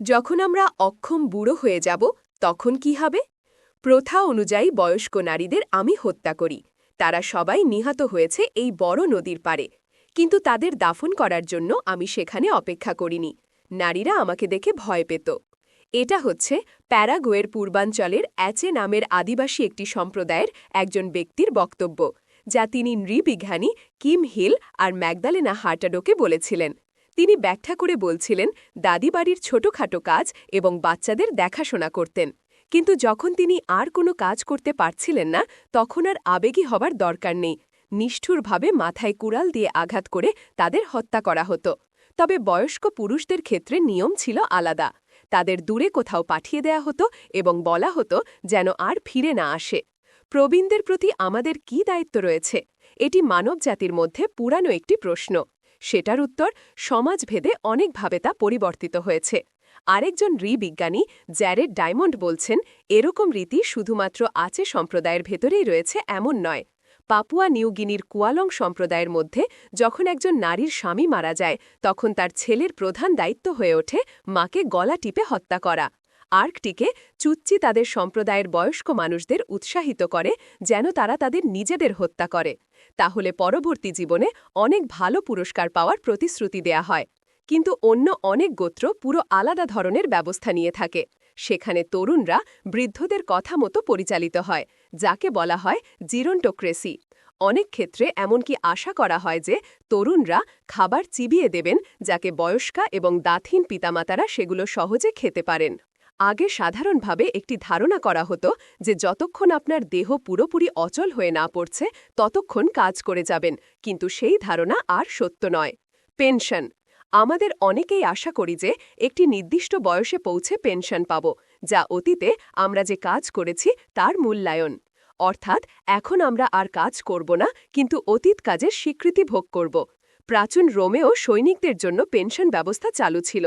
যখন আমরা অক্ষম বুড়ো হয়ে যাব, তখন কি হবে? প্রথা অনুযায়ী বয়স্ক নারীদের আমি হত্যা করি। তারা সবাই নিহত হয়েছে এই বড় নদীর পারে কিন্তু তাদের দাফন করার জন্য আমি সেখানে অপেক্ষা করিনি। নারীরা আমাকে দেখে ভয় পেত। এটা হচ্ছে প্যারাগোয়ের পূর্বাঞ্চলের অ্যাচে নামের আদিবাসী একটি সম্প্রদায়ের একজন ব্যক্তির বক্তব্য, যা তিনি নৃবিজ্ঞানী কিম হিল আর ম্যাগদালেনা হার্টাডোকে বলেছিলেন। তিনি ব্যাখ্যা করে বলছিলেন দাদি বাড়ির ছোটখাটো কাজ এবং বাচ্চাদের দেখাশোনা করতেন। কিন্তু যখন তিনি আর কোনো কাজ করতে পারছিলেন না, তখন আর আবেগী হবার দরকার নেই। নিষ্ঠুরভাবে মাথায় কুড়াল দিয়ে আঘাত করে তাদের হত্যা করা হতো। তবে বয়স্ক পুরুষদের ক্ষেত্রে নিয়ম ছিল আলাদা। তাদের দূরে কোথাও পাঠিয়ে দেয়া হতো এবং বলা হতো যেন আর ফিরে না আসে। প্রবীণদের প্রতি আমাদের কি দায়িত্ব রয়েছে? এটি মানবজাতির মধ্যে পুরানো একটি প্রশ্ন। সেটার উত্তর সমাজভেদে অনেকভাবে তা পরিবর্তিত হয়েছে। আরেকজন বিজ্ঞানী জ্যারেড ডায়মন্ড বলছেন, এরকম রীতি শুধুমাত্র আছে সম্প্রদায়ের ভেতরেই রয়েছে, এমন নয়। পাপুয়া নিউগিনির কুয়ালং সম্প্রদায়ের মধ্যে যখন একজন নারীর স্বামী মারা যায়, তখন তার ছেলের প্রধান দায়িত্ব হয়ে ওঠে মাকে গলা টিপে হত্যা করা। আর্কটিকে চুচ্চি তাদের সম্প্রদায়ের বয়স্ক মানুষদের উৎসাহিত করে যেন তারা তাদের নিজেদের হত্যা করে। তাহলে পরবর্তী জীবনে অনেক ভালো পুরস্কার পাওয়ার প্রতিশ্রুতি দেয়া হয়। কিন্তু অন্য অনেক গোত্র পুরো আলাদা ধরনের ব্যবস্থা নিয়ে থাকে। সেখানে তরুণরা বৃদ্ধদের কথা মতো পরিচালিত হয়, যাকে বলা হয় জিরন্টোক্রেসি। অনেক ক্ষেত্রে এমনকি আশা করা হয় যে তরুণরা খাবার চিবিয়ে দেবেন, যাকে বয়স্কা এবং দাথিন পিতামাতারা সেগুলো সহজে খেতে পারেন। আগে সাধারণভাবে একটি ধারণা করা হতো যে যতক্ষণ আপনার দেহ পুরোপুরি অচল হয়ে না পড়ছে, ততক্ষণ কাজ করে যাবেন, কিন্তু সেই ধারণা আর সত্য নয়। পেনশন। আমাদের অনেকেই আশা করি যে একটি নির্দিষ্ট বয়সে পৌঁছে পেনশন পাব, যা অতীতে আমরা যে কাজ করেছি তার মূল্যায়ন। অর্থাৎ এখন আমরা আর কাজ করব না, কিন্তু অতীত কাজের স্বীকৃতি ভোগ করব। প্রাচীন রোমেও সৈনিকদের জন্য পেনশন ব্যবস্থা চালু ছিল।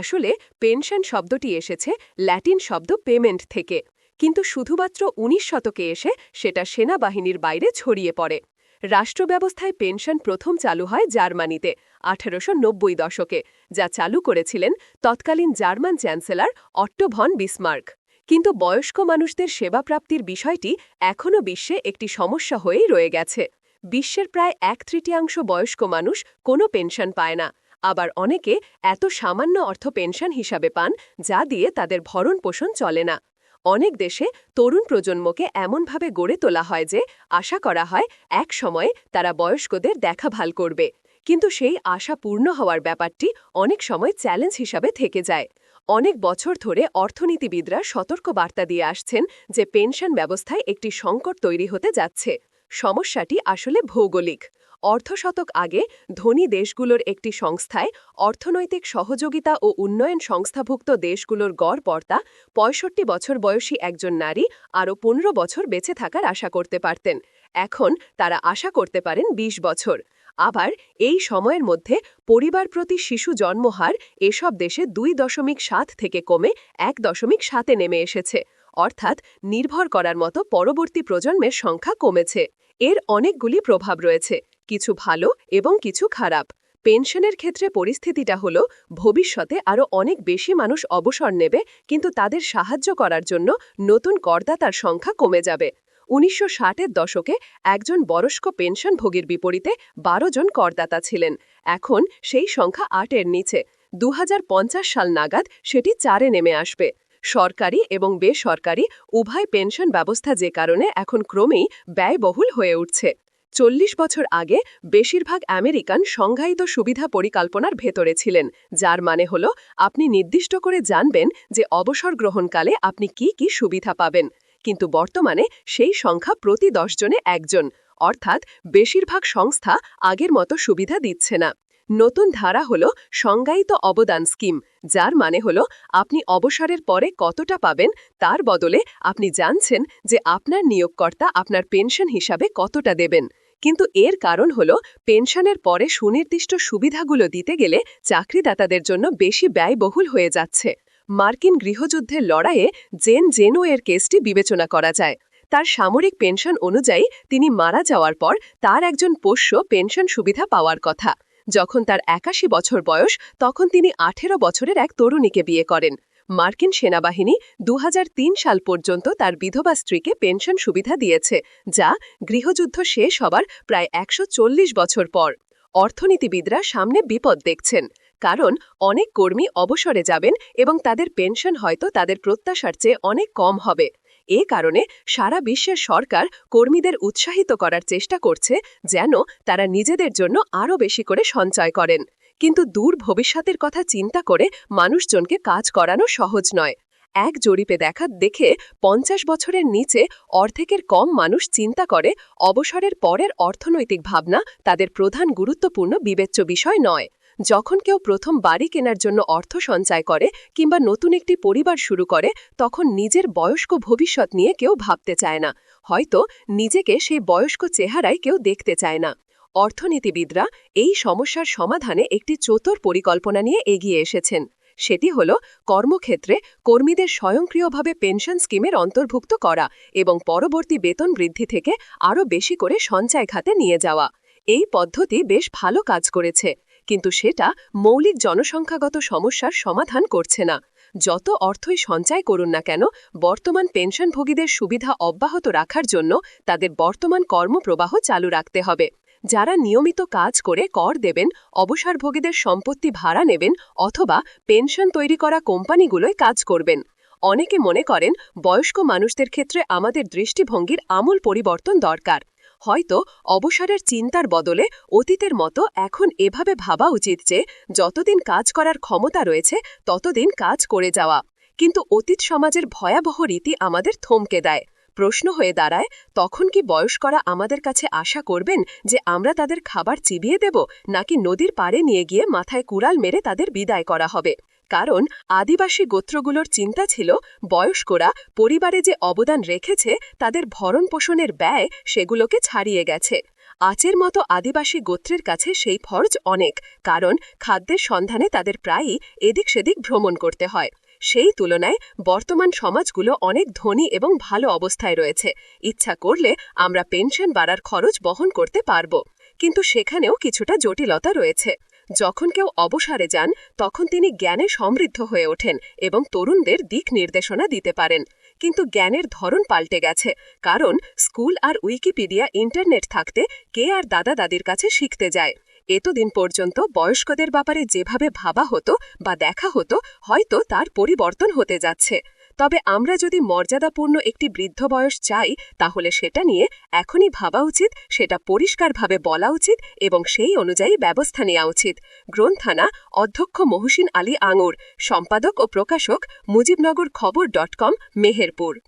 আসলে পেনশন শব্দটি এসেছে ল্যাটিন শব্দ পেমেন্ট থেকে। কিন্তু শুধুমাত্র উনিশ শতকে এসে সেটা সেনাবাহিনীর বাইরে ছড়িয়ে পড়ে। রাষ্ট্রব্যবস্থায় পেনশন প্রথম চালু হয় জার্মানিতে, আঠারোশো নব্বই দশকে, যা চালু করেছিলেন তৎকালীন জার্মান চ্যান্সেলর অট্টোভন বিসমার্ক। কিন্তু বয়স্ক মানুষদের সেবা প্রাপ্তির বিষয়টি এখনও বিশ্বে একটি সমস্যা হয়েই রয়ে গেছে। বিশ্বের প্রায় এক তৃতীয়াংশ বয়স্ক মানুষ কোনো পেনশন পায় না। আবার অনেকে এত সামান্য অর্থ পেনশন হিসাবে পান, যা দিয়ে তাদের ভরণ পোষণ চলে না। অনেক দেশে তরুণ প্রজন্মকে এমনভাবে গড়ে তোলা হয় যে, আশা করা হয় এক সময়ে তারা বয়স্কদের দেখাভাল করবে। কিন্তু সেই আশা পূর্ণ হওয়ার ব্যাপারটি অনেক সময় চ্যালেঞ্জ হিসাবে থেকে যায়। অনেক বছর ধরে অর্থনীতিবিদরা সতর্ক বার্তা দিয়ে আসছেন যে, পেনশন ব্যবস্থায় একটি সংকট তৈরি হতে যাচ্ছে। সমস্যাটি আসলে ভৌগোলিক। অর্ধশতক আগে ধনী দেশগুলোর একটি সংস্থায় অর্থনৈতিক সহযোগিতা ও উন্নয়ন সংস্থাভুক্ত দেশগুলোর গড় পর্তা পঁয়ষট্টি বছর বয়সী একজন নারী আরও পনেরো বছর বেঁচে থাকার আশা করতে পারতেন। এখন তারা আশা করতে পারেন ২০ বছর। আবার এই সময়ের মধ্যে পরিবার প্রতি শিশু জন্মহার এসব দেশে দুই দশমিক সাত থেকে কমে এক দশমিক সাতে নেমে এসেছে। অর্থাৎ নির্ভর করার মতো পরবর্তী প্রজন্মের সংখ্যা কমেছে। এর অনেকগুলি প্রভাব রয়েছে। কিছু ভালো এবং কিছু খারাপ। পেনশনের ক্ষেত্রে পরিস্থিতিটা হল, ভবিষ্যতে আরও অনেক বেশি মানুষ অবসর নেবে, কিন্তু তাদের সাহায্য করার জন্য নতুন করদাতার সংখ্যা কমে যাবে। উনিশশো ষাটের দশকে একজন বয়স্ক পেনশনভোগীর বিপরীতে বারো জন করদাতা ছিলেন। এখন সেই সংখ্যা আটের নিচে। দু হাজার পঞ্চাশ সাল নাগাদ সেটি চারে নেমে আসবে। সরকারি এবং বেসরকারি উভয় পেনশন ব্যবস্থা যে কারণে এখন ক্রমেই ব্যয়বহুল হয়ে উঠছে। চল্লিশ বছর আগে বেশিরভাগ আমেরিকান সংজ্ঞায়িত সুবিধা পরিকল্পনার ভেতরে ছিলেন, যার মানে হল আপনি নির্দিষ্ট করে জানবেন যে অবসর গ্রহণকালে আপনি কি কি সুবিধা পাবেন। কিন্তু বর্তমানে সেই সংখ্যা প্রতি জনে একজন, অর্থাৎ বেশিরভাগ সংস্থা আগের মতো সুবিধা দিচ্ছে না। নতুন ধারা হল সংজ্ঞায়িত অবদান স্কিম, যার মানে হল আপনি অবসরের পরে কতটা পাবেন তার বদলে আপনি জানছেন যে আপনার নিয়োগকর্তা আপনার পেনশন হিসাবে কতটা দেবেন। কিন্তু এর কারণ হল পেনশনের পরে সুনির্দিষ্ট সুবিধাগুলো দিতে গেলে চাকরিদাতাদের জন্য বেশি ব্যয়বহুল হয়ে যাচ্ছে। মার্কিন গৃহযুদ্ধের লড়াইয়ে জেন জেনো এর কেসটি বিবেচনা করা যায়। তার সামরিক পেনশন অনুযায়ী তিনি মারা যাওয়ার পর তার একজন পোষ্য পেনশন সুবিধা পাওয়ার কথা। যখন তার একাশি বছর বয়স, তখন তিনি আঠেরো বছরের এক তরুণীকে বিয়ে করেন। মার্কিন সেনাবাহিনী দু হাজার তিন সাল পর্যন্ত তার বিধবা স্ত্রীকে পেনশন সুবিধা দিয়েছে, যা গৃহযুদ্ধ শেষ হবার প্রায় একশো চল্লিশ বছর পর। অর্থনীতিবিদরা সামনে বিপদ দেখছেন, কারণ অনেক কর্মী অবসরে যাবেন এবং তাদের পেনশন হয়তো তাদের প্রত্যাশার চেয়ে অনেক কম হবে। এ কারণে সারা বিশ্বের সরকার কর্মীদের উৎসাহিত করার চেষ্টা করছে, যেন তারা নিজেদের জন্য আরও বেশি করে সঞ্চয় করেন। কিন্তু দূর ভবিষ্যতের কথা চিন্তা করে মানুষজনকে কাজ করানো সহজ নয়। এক জরিপে দেখা, দেখে পঞ্চাশ বছরের নিচে অর্ধেকের কম মানুষ চিন্তা করে অবসরের পরের অর্থনৈতিক ভাবনা তাদের প্রধান গুরুত্বপূর্ণ বিবেচ্য বিষয় নয়। যখন কেউ প্রথম বাড়ি কেনার জন্য অর্থ সঞ্চয় করে কিংবা নতুন একটি পরিবার শুরু করে, তখন নিজের বয়স্ক ভবিষ্যৎ নিয়ে কেউ ভাবতে চায় না। হয়তো নিজেকে সেই বয়স্ক চেহারায় কেউ দেখতে চায় না। অর্থনীতিবিদরা এই সমস্যার সমাধানে একটি চতুর পরিকল্পনা নিয়ে এগিয়ে এসেছেন। সেটি হল কর্মক্ষেত্রে কর্মীদের স্বয়ংক্রিয়ভাবে পেনশন স্কিমের অন্তর্ভুক্ত করা এবং পরবর্তী বেতন বৃদ্ধি থেকে আরও বেশি করে সঞ্চয় খাতে নিয়ে যাওয়া। এই পদ্ধতি বেশ ভালো কাজ করেছে, কিন্তু সেটা মৌলিক জনসংখ্যাগত সমস্যার সমাধান করছে না। যত অর্থই সঞ্চয় করুন না কেন, বর্তমান পেনশনভোগীদের সুবিধা অব্যাহত রাখার জন্য তাদের বর্তমান কর্মপ্রবাহ চালু রাখতে হবে। যারা নিয়মিত কাজ করে কর দেবেন, অবসরভোগীদের সম্পত্তি ভাড়া নেবেন অথবা পেনশন তৈরি করা কোম্পানিগুলোয় কাজ করবেন। অনেকে মনে করেন, বয়স্ক মানুষদের ক্ষেত্রে আমাদের দৃষ্টিভঙ্গির আমূল পরিবর্তন দরকার। হয়তো অবসরের চিন্তার বদলে অতীতের মতো এখন এভাবে ভাবা উচিত যে, যতদিন কাজ করার ক্ষমতা রয়েছে, ততদিন কাজ করে যাওয়া। কিন্তু অতীত সমাজের ভয়াবহ রীতি আমাদের থমকে দেয়। প্রশ্ন হয়ে দাঁড়ায়, তখন কি বয়স্করা আমাদের কাছে আশা করবেন যে আমরা তাদের খাবার চিবিয়ে দেব, নাকি নদীর পাড়ে নিয়ে গিয়ে মাথায় কুড়াল মেরে তাদের বিদায় করা হবে? কারণ আদিবাসী গোত্রগুলোর চিন্তা ছিল, বয়স্করা পরিবারে যে অবদান রেখেছে, তাদের ভরণ পোষণের ব্যয় সেগুলোকে ছাড়িয়ে গেছে। আচের মতো আদিবাসী গোত্রের কাছে সেই ফরজ অনেক, কারণ খাদ্যের সন্ধানে তাদের প্রায়ই এদিক সেদিক ভ্রমণ করতে হয়। সেই তুলনায় বর্তমান সমাজগুলো অনেক ধনী এবং ভালো অবস্থায় রয়েছে। ইচ্ছা করলে আমরা পেনশন বাড়ার খরচ বহন করতে পারব। কিন্তু সেখানেও কিছুটা জটিলতা রয়েছে। যখন কেউ অবসরে যান, তখন তিনি জ্ঞানে সমৃদ্ধ হয়ে ওঠেন এবং তরুণদের দিক নির্দেশনা দিতে পারেন। কিন্তু জ্ঞানের ধরন পাল্টে গেছে, কারণ স্কুল আর উইকিপিডিয়া, ইন্টারনেট থাকতে কে আর দাদা দাদির কাছে শিখতে যায়। এতদিন পর্যন্ত বয়স্কদের ব্যাপারে যেভাবে ভাবা হতো বা দেখা হতো, হয়তো তার পরিবর্তন হতে যাচ্ছে। তবে আমরা যদি মর্যাদাপূর্ণ একটি বৃদ্ধ বয়স চাই, তাহলে সেটা নিয়ে এখনই ভাবা উচিত, সেটা পরিষ্কারভাবে বলা উচিত এবং সেই অনুযায়ী ব্যবস্থা নেওয়া উচিত। গ্রন্থানা অধ্যক্ষ মহসিন আলী আঙুর, সম্পাদক ও প্রকাশক মুজিবনগর খবর ডট কম, মেহেরপুর।